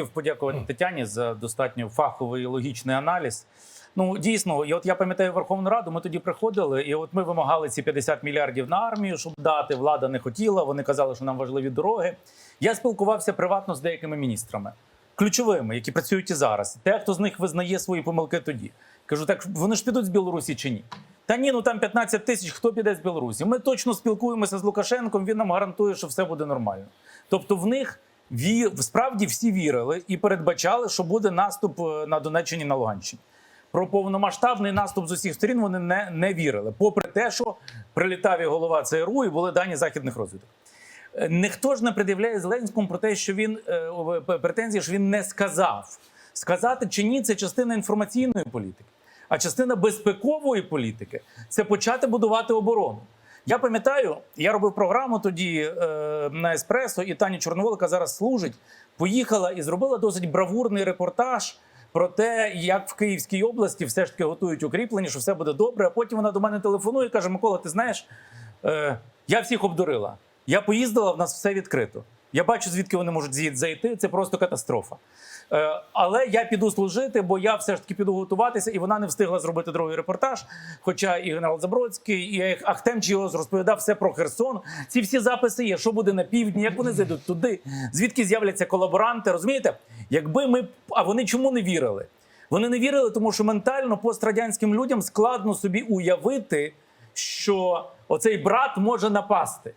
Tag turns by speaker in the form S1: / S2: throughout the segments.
S1: хотів подякувати Тетяні за достатньо фаховий і логічний аналіз. Ну дійсно, і от я пам'ятаю Верховну Раду. Ми тоді приходили, і от ми вимагали ці 50 мільярдів на армію, щоб дати. Влада не хотіла. Вони казали, що нам важливі дороги. Я спілкувався приватно з деякими міністрами, ключовими, які працюють і зараз. Те, хто з них визнає свої помилки тоді. Кажу, так вони ж підуть з Білорусі чи ні? Та ні, ну там 15 тисяч, хто піде з Білорусі? Ми точно спілкуємося з Лукашенком. Він нам гарантує, що все буде нормально. Тобто, в них ві... справді всі вірили і передбачали, що буде наступ е, на Донеччині на Луганщині. Про повномасштабний наступ з усіх сторін вони не, не вірили, попри те, що прилітав і голова ЦРУ і були дані західних розвідок. Е, Ніхто ж не пред'являє Зеленському про те, що він е, претензії, що він не сказав. Сказати чи ні, це частина інформаційної політики, а частина безпекової політики це почати будувати оборону. Я пам'ятаю, я робив програму тоді е, на Еспресо, і Таня Чорноволика зараз служить. Поїхала і зробила досить бравурний репортаж про те, як в Київській області все ж таки готують укріплення, що все буде добре. А потім вона до мене телефонує і каже: Микола, ти знаєш, е, я всіх обдурила. Я поїздила, в нас все відкрито. Я бачу, звідки вони можуть зайти. Це просто катастрофа. Е, але я піду служити, бо я все ж таки піду готуватися, і вона не встигла зробити другий репортаж. Хоча і генерал Забродський, і Ахтем Чіос розповідав все про Херсон. Ці всі записи є, що буде на півдні, як вони зайдуть туди, звідки з'являться колаборанти. Розумієте? Якби ми а вони чому не вірили? Вони не вірили, тому що ментально пострадянським людям складно собі уявити, що оцей брат може напасти.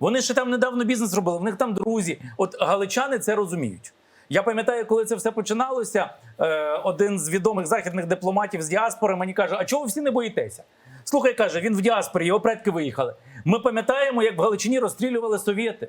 S1: Вони ще там недавно бізнес робили, в них там друзі. От галичани це розуміють. Я пам'ятаю, коли це все починалося. Е, один з відомих західних дипломатів з діаспори мені каже: А чого ви всі не боїтеся? Слухай, каже, він в діаспорі, його предки виїхали. Ми пам'ятаємо, як в Галичині розстрілювали совєти.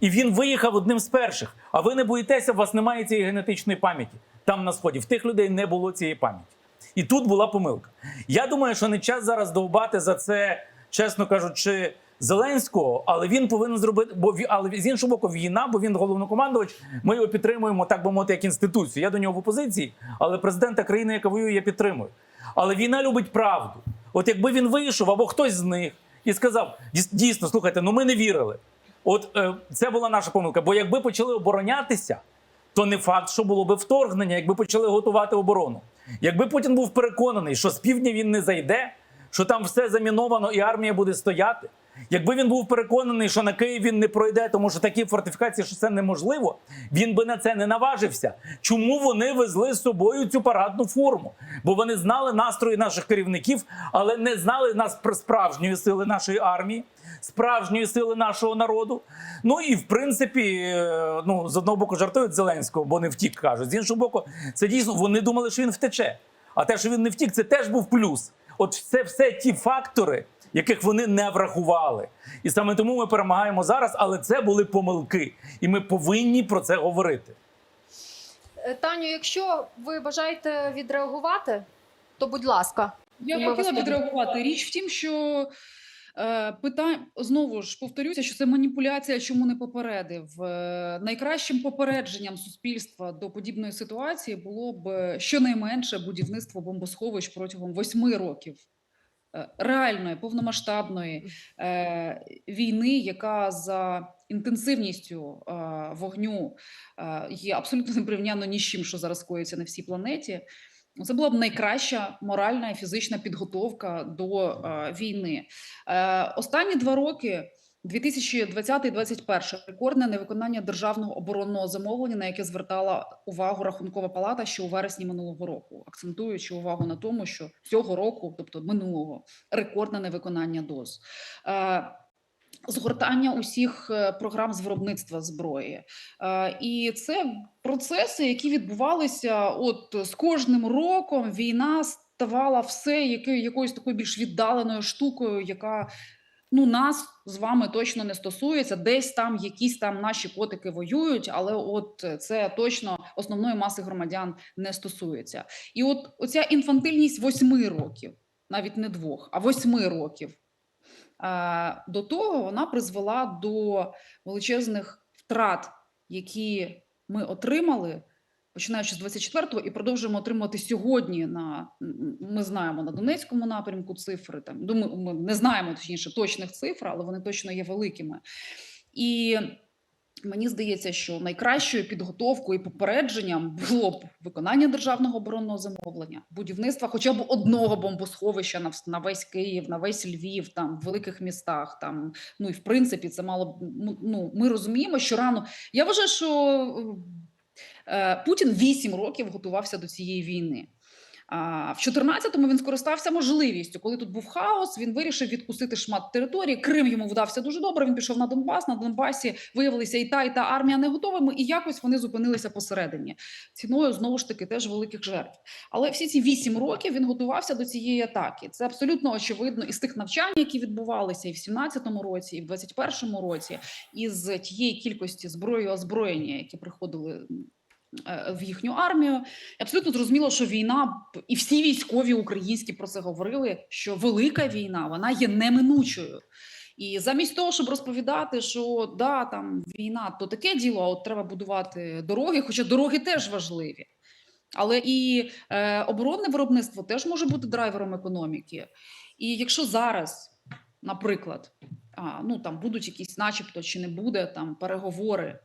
S1: І він виїхав одним з перших. А ви не боїтеся, у вас немає цієї генетичної пам'яті. Там на сході. В тих людей не було цієї пам'яті. І тут була помилка. Я думаю, що не час зараз довбати за це, чесно кажучи, Зеленського, але він повинен зробити, бо але з іншого боку, війна, бо він головнокомандувач. Ми його підтримуємо, так би мовити, як інституцію. Я до нього в опозиції, але президента країни, яка воює, я підтримую. Але війна любить правду. От якби він вийшов або хтось з них і сказав: дійсно, слухайте, ну ми не вірили. От е, це була наша помилка. Бо якби почали оборонятися, то не факт, що було би вторгнення, якби почали готувати оборону. Якби Путін був переконаний, що з півдня він не зайде, що там все заміновано і армія буде стояти. Якби він був переконаний, що на Київ він не пройде, тому що такі фортифікації, що це неможливо, він би на це не наважився. Чому вони везли з собою цю парадну форму? Бо вони знали настрої наших керівників, але не знали нас про справжньої сили нашої армії, справжньої сили нашого народу. Ну і в принципі, е, ну з одного боку жартують Зеленського, бо не втік, кажуть. З іншого боку, це дійсно вони думали, що він втече. А те, що він не втік, це теж був плюс. От це все ті фактори, яких вони не врахували. І саме тому ми перемагаємо зараз, але це були помилки, і ми повинні про це говорити.
S2: Е, Таню, якщо ви бажаєте відреагувати, то будь ласка.
S3: Я
S2: Ми
S3: хотіла відреагувати. Річ в тім, що е, питань знову ж повторюся, що це маніпуляція, чому не попередив. Е, найкращим попередженням суспільства до подібної ситуації було б е, щонайменше будівництво бомбосховищ протягом восьми років. Е, Реальної повномасштабної е, війни, яка за інтенсивністю е, вогню е, є абсолютно неприрівняно ні з чим, що зараз коїться на всій планеті. Це була б найкраща моральна і фізична підготовка до е, війни. Е, останні два роки. 2020-2021 рекордне невиконання державного оборонного замовлення, на яке звертала увагу Рахункова палата ще у вересні минулого року, акцентуючи увагу на тому, що цього року, тобто минулого, рекордне невиконання доз. Е, Згортання усіх е, програм з виробництва зброї, Е, і це процеси, які відбувалися. От з кожним роком війна ставала все якоюсь такою більш віддаленою штукою, яка ну нас з вами точно не стосується. Десь там якісь там наші котики воюють, але от це точно основної маси громадян не стосується. І от оця інфантильність восьми років, навіть не двох, а восьми років. Е, До того вона призвела до величезних втрат, які ми отримали, починаючи з 24-го, і продовжуємо отримувати сьогодні. На ми знаємо на Донецькому напрямку цифри. Там думаю, ми не знаємо точніше точних цифр, але вони точно є великими. І Мені здається, що найкращою підготовкою і попередженням було б виконання державного оборонного замовлення, будівництва хоча б одного бомбосховища на, на весь Київ, на весь Львів, там в великих містах. Там ну і в принципі це мало б ну, ну ми розуміємо, що рано я вважаю, що Путін вісім років готувався до цієї війни. А в 14-му він скористався можливістю, коли тут був хаос. Він вирішив відкусити шмат території. Крим йому вдався дуже добре. Він пішов на Донбас. На Донбасі виявилися і та, і та армія не готовими, і якось вони зупинилися посередині. Ціною знову ж таки теж великих жертв. Але всі ці вісім років він готувався до цієї атаки. Це абсолютно очевидно із тих навчань, які відбувалися і в 17-му році, і в 21-му році, із тієї кількості зброї озброєння, які приходили е, в їхню армію. І Абсолютно зрозуміло, що війна і всі військові українські про це говорили, що велика війна вона є неминучою. І замість того, щоб розповідати, що да, там війна то таке діло, а от треба будувати дороги, хоча дороги теж важливі. Але і е, оборонне виробництво теж може бути драйвером економіки. І якщо зараз, наприклад, а, ну там будуть якісь, начебто, чи не буде там переговори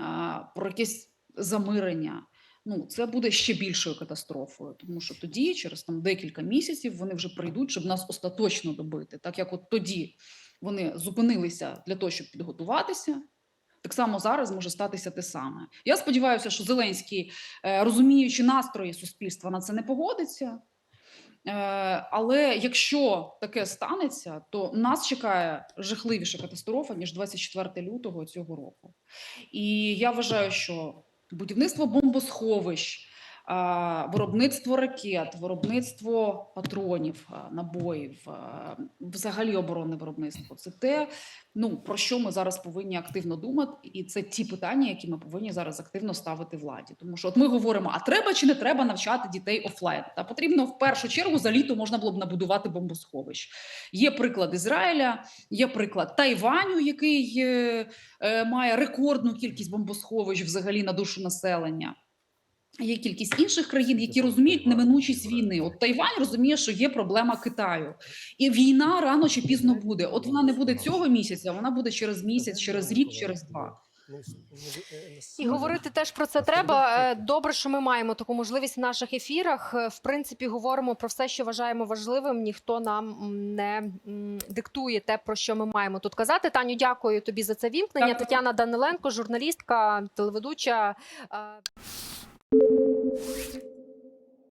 S3: а, про якесь замирення, ну це буде ще більшою катастрофою, тому що тоді, через там декілька місяців, вони вже прийдуть, щоб нас остаточно добити. Так як от тоді вони зупинилися для того, щоб підготуватися. Так само зараз може статися те саме. Я сподіваюся, що Зеленський, е, розуміючи настрої суспільства, на це не погодиться. Е, Але якщо таке станеться, то нас чекає жахливіша катастрофа ніж 24 лютого цього року. І я вважаю, що будівництво бомбосховищ, виробництво ракет, виробництво патронів, набоїв, взагалі оборонне виробництво це те, ну про що ми зараз повинні активно думати, і це ті питання, які ми повинні зараз активно ставити владі. Тому що от ми говоримо: а треба чи не треба навчати дітей офлайн? Та потрібно в першу чергу за літо можна було б набудувати бомбосховищ. Є приклад Ізраїля, є приклад Тайваню, який е, е, має рекордну кількість бомбосховищ взагалі на душу населення. Є кількість інших країн, які розуміють неминучість війни. От Тайвань розуміє, що є проблема Китаю, і війна рано чи пізно буде. От вона не буде цього місяця, вона буде через місяць, через рік, через два.
S4: І говорити теж про це треба. Е, Добре, що ми маємо таку можливість в наших ефірах. Е, В принципі, говоримо про все, що вважаємо важливим. Ніхто нам не диктує те, про що ми маємо тут казати. Таню, дякую тобі за це вімкнення.
S3: Дякую.
S4: Тетяна Даниленко, журналістка, телеведуча. Е,